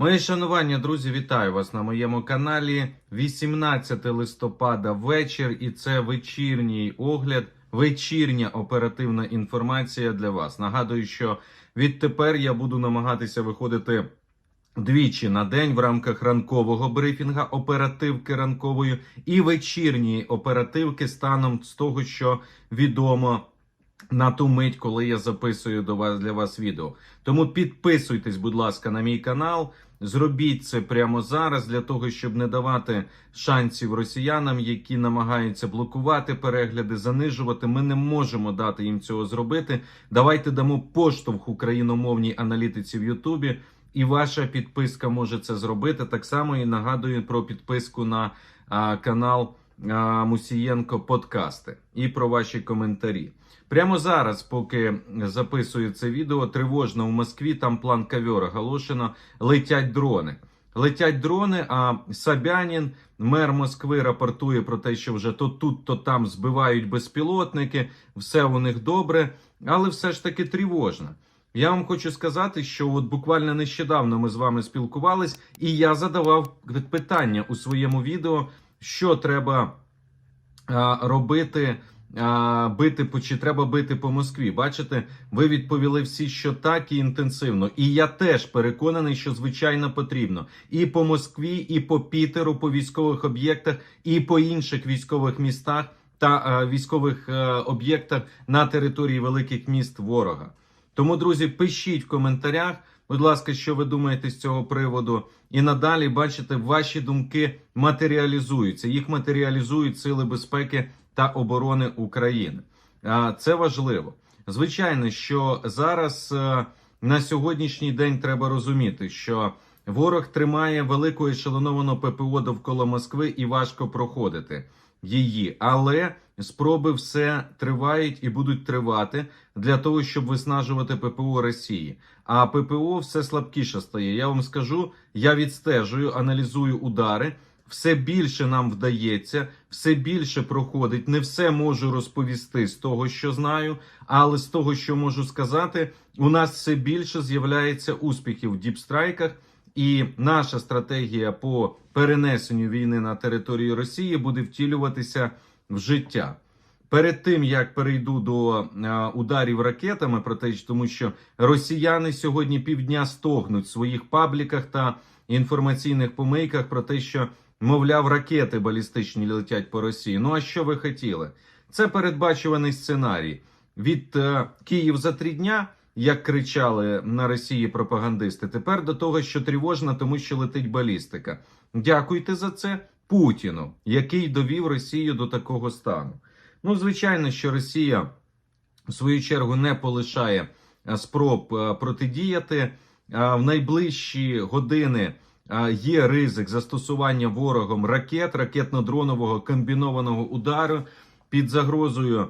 Моє шанування, друзі, вітаю вас на моєму каналі. 18 листопада вечір, і це вечірній огляд, вечірня оперативна інформація для вас. Нагадую, що відтепер я буду намагатися виходити двічі на день в рамках ранкового брифінга, оперативки ранкової і вечірньої оперативки станом з того, що відомо на ту мить, коли я записую до вас для вас відео. Тому підписуйтесь, будь ласка, на мій канал. Зробіть це прямо зараз для того, щоб не давати шансів росіянам, які намагаються блокувати перегляди, занижувати. Ми не можемо дати їм цього зробити. Давайте дамо поштовх україномовній аналітиці в Ютубі. І ваша підписка може це зробити. Так само і нагадую про підписку на а, канал Мусієнко Подкасти і про ваші коментарі. Прямо зараз, поки записую це відео, тривожно в Москві, там план ковер оголошено, летять дрони. Летять дрони, а Собянін, мер Москви, рапортує про те, що вже то тут, то там збивають безпілотники, все у них добре, але все ж таки тривожно. Я вам хочу сказати, що от буквально нещодавно ми з вами спілкувались, і я задавав питання у своєму відео, що треба робити. Бити по чи треба бити по Москві. Бачите, ви відповіли всі, що так і інтенсивно. І я теж переконаний, що звичайно потрібно і по Москві, і по Пітеру, по військових об'єктах, і по інших військових містах та а, військових об'єктах на території великих міст ворога. Тому, друзі, пишіть в коментарях, будь ласка, що ви думаєте з цього приводу. І надалі бачите, ваші думки матеріалізуються. Їх матеріалізують сили безпеки та оборони України. Це важливо. Звичайно, що зараз е, на сьогоднішній день треба розуміти, що ворог тримає велику ешелоновану ППО довкола Москви і важко проходити її, але спроби все тривають і будуть тривати для того, щоб виснажувати ППО Росії. А ППО все слабкіше стає. Я вам скажу, я відстежую, аналізую удари. Все більше нам вдається, все більше проходить. Не все можу розповісти з того, що знаю, але з того, що можу сказати, у нас все більше з'являється успіхів в діпстрайках. І наша стратегія по перенесенню війни на територію Росії буде втілюватися в життя. Перед тим як перейду до ударів ракетами, про те, тому що росіяни сьогодні півдня стогнуть в своїх пабліках та інформаційних помийках про те, що мовляв ракети балістичні летять по Росії. Ну а що ви хотіли? Це передбачуваний сценарій від е, Київ за три дня як кричали на Росії пропагандисти, тепер до того, що тривожно, тому що летить балістика. Дякуйте за це Путіну, який довів Росію до такого стану. Ну, звичайно, що Росія в свою чергу не полишає спроб протидіяти в найближчі години. Є ризик застосування ворогом ракет, ракетно-дронового комбінованого удару під загрозою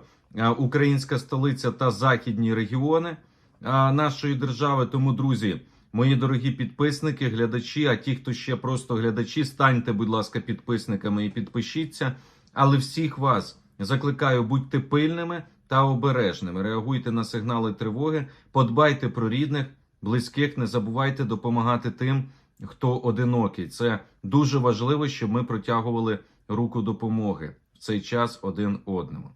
українська столиця та західні регіони нашої держави. Тому, друзі, мої дорогі підписники, глядачі, а ті, хто ще просто глядачі, станьте, будь ласка, підписниками і підпишіться. Але всіх вас закликаю, будьте пильними та обережними. Реагуйте на сигнали тривоги, подбайте про рідних, близьких, не забувайте допомагати тим, хто одинокий. Це дуже важливо, щоб ми протягували руку допомоги в цей час один одному.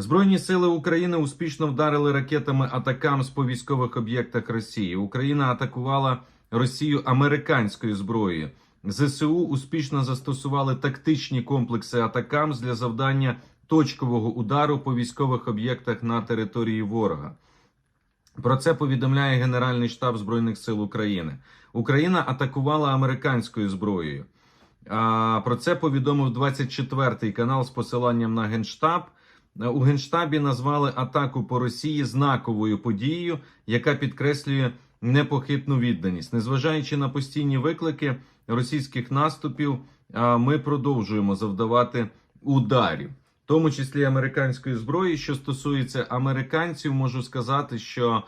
Збройні сили України успішно вдарили ракетами атакам по військових об'єктах Росії. Україна атакувала Росію американською зброєю. ЗСУ успішно застосували тактичні комплекси атакам для завдання точкового удару по військових об'єктах на території ворога. Про це повідомляє Генеральний штаб Збройних сил України. Україна атакувала американською зброєю. Про це повідомив 24-й канал з посиланням на Генштаб. У Генштабі назвали атаку по Росії знаковою подією, яка підкреслює непохитну відданість. Незважаючи на постійні виклики російських наступів, ми продовжуємо завдавати ударів, в тому числі американської зброї. Що стосується американців, можу сказати, що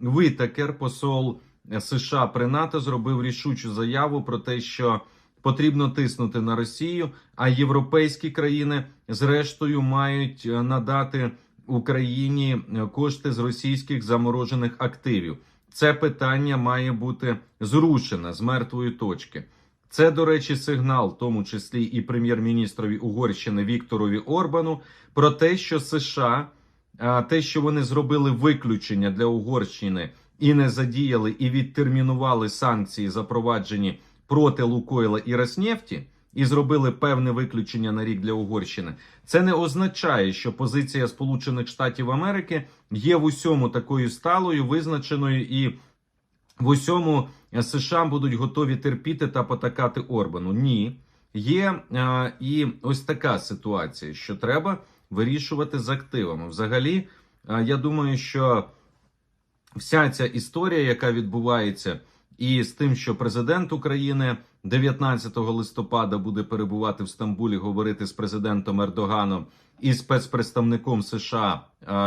Витакер, посол США при НАТО, зробив рішучу заяву про те, що потрібно тиснути на Росію, а європейські країни зрештою мають е, надати Україні е, кошти з російських заморожених активів. це питання має бути зрушене з мертвої точки. Це, до речі, сигнал, в тому числі і прем'єр-міністрові Угорщини Вікторові Орбану, про те, що США, те, що вони зробили виключення для Угорщини і не задіяли і відтермінували санкції, запроваджені проти Лукойла і Роснефті, і зробили певне виключення на рік для Угорщини. Це не означає, що позиція Сполучених Штатів Америки є в усьому такою сталою, визначеною і в усьому США будуть готові терпіти та потакати Орбану. Ні, є е, і ось така ситуація, що треба вирішувати з активами. Взагалі, е, я думаю, що вся ця історія, яка відбувається, і з тим, що президент України 19 листопада буде перебувати в Стамбулі, говорити з президентом Ердоганом і спецпредставником США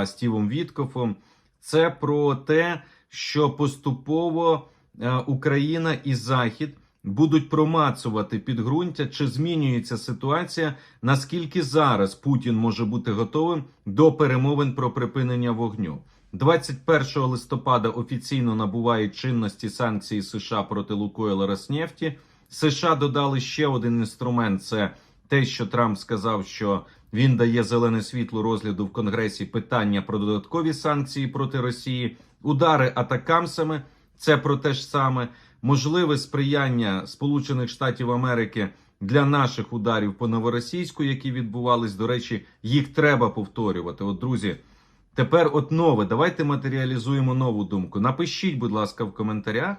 Стівом Віткофом, це про те, що поступово е, Україна і Захід будуть промацувати підґрунтя, чи змінюється ситуація, наскільки зараз Путін може бути готовим до перемовин про припинення вогню. 21 листопада офіційно набувають чинності санкції США проти Лукойла Роснефті. США додали ще один інструмент: це те, що Трамп сказав, що він дає зелене світло розгляду в Конгресі питання про додаткові санкції проти Росії, удари атакамсами. Це про те ж саме можливе сприяння Сполучених Штатів Америки для наших ударів по новоросійську, які відбувались. До речі, їх треба повторювати. От, друзі, тепер от нове. Давайте матеріалізуємо нову думку. Напишіть, будь ласка, в коментарях,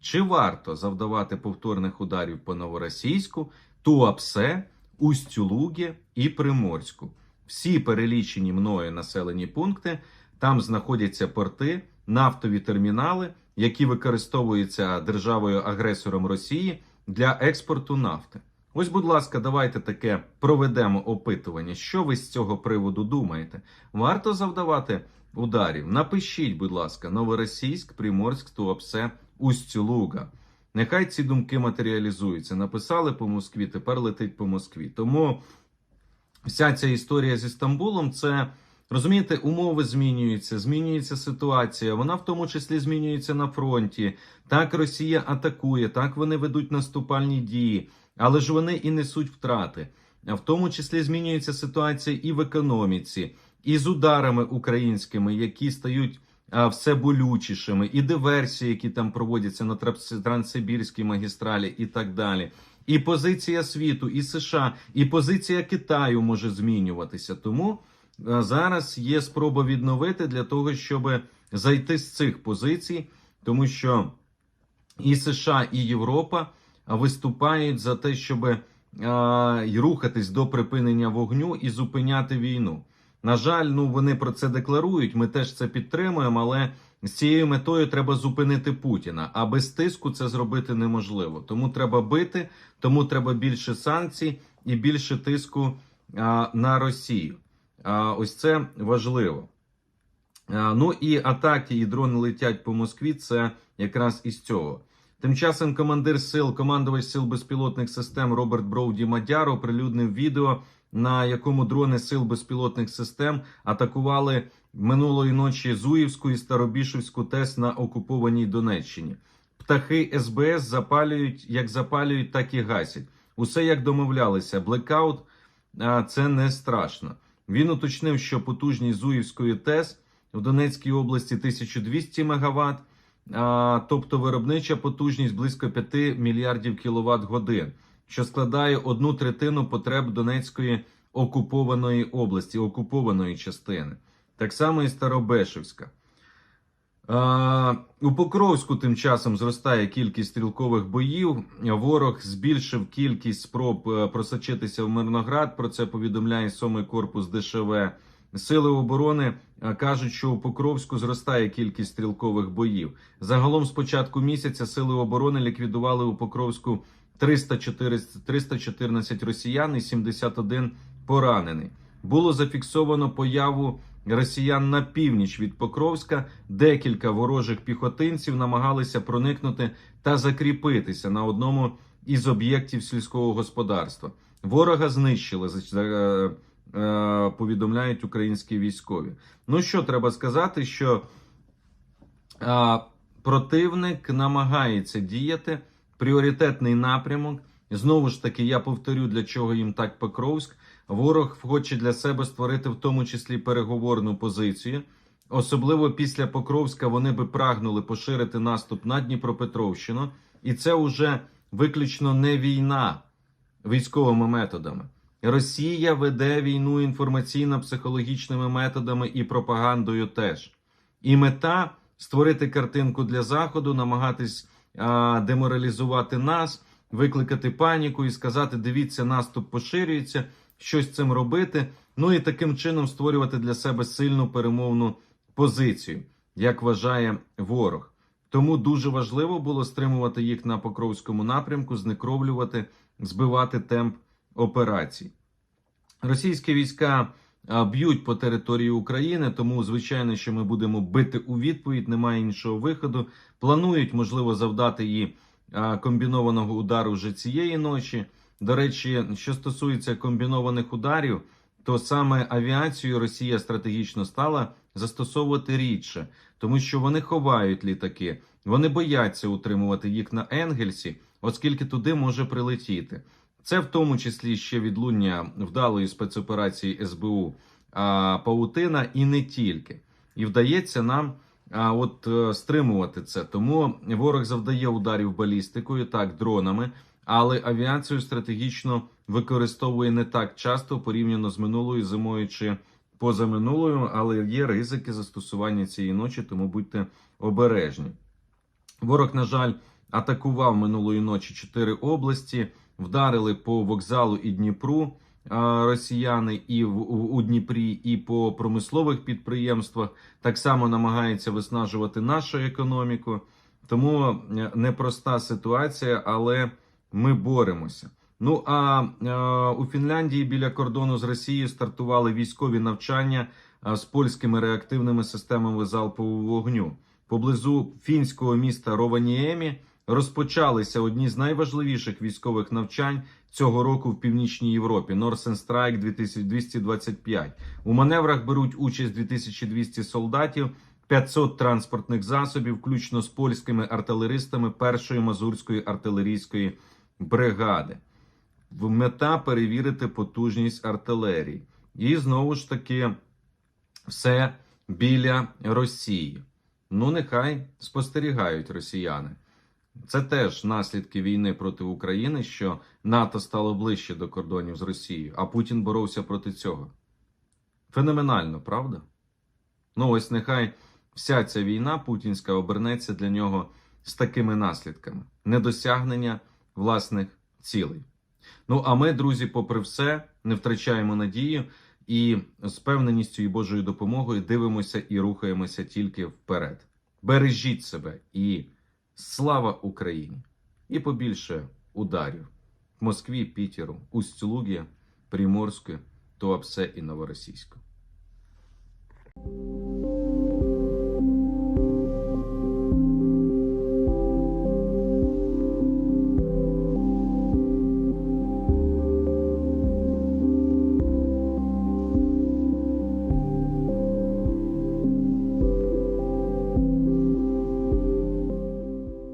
чи варто завдавати повторних ударів по новоросійську, Туапсе, Усть-Лугі і Приморську. Всі перелічені мною населені пункти. Там знаходяться порти, нафтові термінали, які використовуються державою-агресором Росії для експорту нафти. Ось, будь ласка, давайте таке проведемо опитування. Що ви з цього приводу думаєте? Варто завдавати ударів? Напишіть, будь ласка, Новоросійськ, Приморськ, Туапсе, Усть-Луга. Нехай ці думки матеріалізуються. Написали по Москві, тепер летить по Москві. Тому вся ця історія зі Стамбулом це. Розумієте, умови змінюються, змінюється ситуація. Вона в тому числі змінюється на фронті. Так Росія атакує, так вони ведуть наступальні дії, але ж вони і несуть втрати. В тому числі змінюється ситуація і в економіці, і з ударами українськими, які стають все болючішими, і диверсії, які там проводяться на Транссибірській магістралі, і так далі. І позиція світу, і США, і позиція Китаю може змінюватися. Тому. Зараз є спроба відновити для того, щоб зайти з цих позицій, тому що і США, і Європа виступають за те, щоб е, рухатись до припинення вогню і зупиняти війну. На жаль, ну вони про це декларують. Ми теж це підтримуємо, але з цією метою треба зупинити Путіна. А без тиску це зробити неможливо. Тому треба бити, тому треба більше санкцій і більше тиску а, на Росію. А, Ось це важливо. А, Ну і атаки і дрони летять по Москві. Це якраз із цього. Тим часом командир сил, командувач сил безпілотних систем Роберт Броуді Мадяр оприлюднив відео, на якому дрони сил безпілотних систем атакували минулої ночі Зуївську і Старобішевську ТЕС на окупованій Донеччині. Птахи СБС запалюють як запалюють, так і гасять. Усе як домовлялися. Блекаут це не страшно. Він уточнив, що потужність Зуївської ТЕС в Донецькій області 1200 МВт, тобто виробнича потужність близько 5 мільярдів кіловат годин, що складає одну третину потреб Донецької окупованої області, окупованої частини. Так само і Старобешевська. У Покровську тим часом зростає кількість стрілкових боїв. Ворог збільшив кількість спроб е, просочитися в Мирноград. Про це повідомляє сьомий корпус ДШВ. Сили оборони кажуть, що у Покровську зростає кількість стрілкових боїв. Загалом, з початку місяця, сили оборони ліквідували у Покровську 314, 314 росіян і 71 поранений. Було зафіксовано появу росіян на північ від Покровська. Декілька ворожих піхотинців намагалися проникнути та закріпитися на одному із об'єктів сільського господарства. Ворога знищили, за- е, е, повідомляють українські військові. Ну що треба сказати, що а, противник намагається діяти. Пріоритетний напрямок. Знову ж таки, я повторю, для чого їм так Покровськ. Ворог хоче для себе створити в тому числі переговорну позицію. Особливо після Покровська вони би прагнули поширити наступ на Дніпропетровщину, і це вже виключно не війна військовими методами. Росія веде війну інформаційно-психологічними методами і пропагандою теж. І мета створити картинку для заходу, намагатись а, деморалізувати нас, викликати паніку і сказати: дивіться, наступ поширюється, щось цим робити. Ну і таким чином створювати для себе сильну перемовну позицію, як вважає ворог. Тому дуже важливо було стримувати їх на Покровському напрямку, знекровлювати, збивати темп операцій. Російські війська б'ють по території України, тому звичайно, що ми будемо бити у відповідь. Немає іншого виходу. Планують, можливо, завдати їй комбінованого удару вже цієї ночі. До речі, що стосується комбінованих ударів, то саме авіацію Росія стратегічно стала застосовувати рідше, тому що вони ховають літаки, вони бояться утримувати їх на Енгельсі, оскільки туди може прилетіти. Це в тому числі ще відлуння вдалої спецоперації СБУ а, Паутина і не тільки. І вдається нам а, от е, стримувати це. Тому ворог завдає ударів балістикою, так, дронами, але авіацію стратегічно використовує не так часто порівняно з минулою зимою чи позаминулою, але є ризики застосування цієї ночі, тому будьте обережні. Ворог, на жаль, атакував минулої ночі чотири області, вдарили по вокзалу і Дніпру росіяни і в у, Дніпрі, і по промислових підприємствах. Так само намагаються виснажувати нашу економіку. Тому е, непроста ситуація, але ми боремося. Ну а е, у Фінляндії біля кордону з Росією стартували військові навчання е, з польськими реактивними системами залпового вогню. Поблизу фінського міста Рованіемі розпочалися одні з найважливіших військових навчань цього року в північній Європі. Норсен Страйк 2225. У маневрах беруть участь 2200 солдатів, 500 транспортних засобів, включно з польськими артилеристами першої мазурської артилерійської бригади. В- Мета перевірити потужність артилерії. І знову ж таки, все біля Росії. Ну, нехай спостерігають росіяни. Це теж наслідки війни проти України, що НАТО стало ближче до кордонів з Росією, а Путін боровся проти цього. Феноменально, правда? Ну, ось нехай вся ця війна путінська обернеться для нього з такими наслідками: недосягнення власних цілей. Ну, а ми, друзі, попри все, не втрачаємо надію і з певненістю і Божою допомогою дивимося і рухаємося тільки вперед. Бережіть себе і слава Україні! І побільше ударів в Москві, Пітеру, Усть-Лугі, Приморську, Туапсе і Новоросійську.